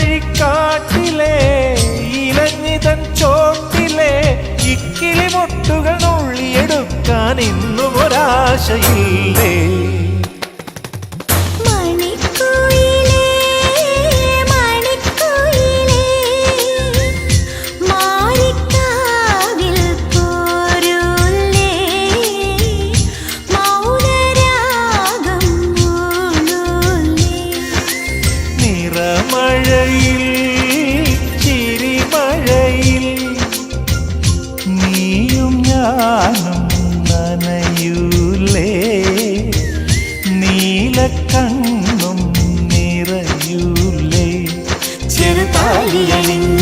വഴിക്കാട്ടിലെ ഇലഞ്ഞിതൻ ചോട്ടിലെ ഇക്കിളി മുട്ടുകൾ നുള്ളിയെടുക്കാൻ ഇന്നും ഒരാശയില്ലേ? മഴയിൽ ചിരിമഴയിൽ നീയും ഞാനും നനയൂലേ. നീലക്കണ്ണും നിറയൂലേ. ചെറുതാലിയണിഞ്ഞ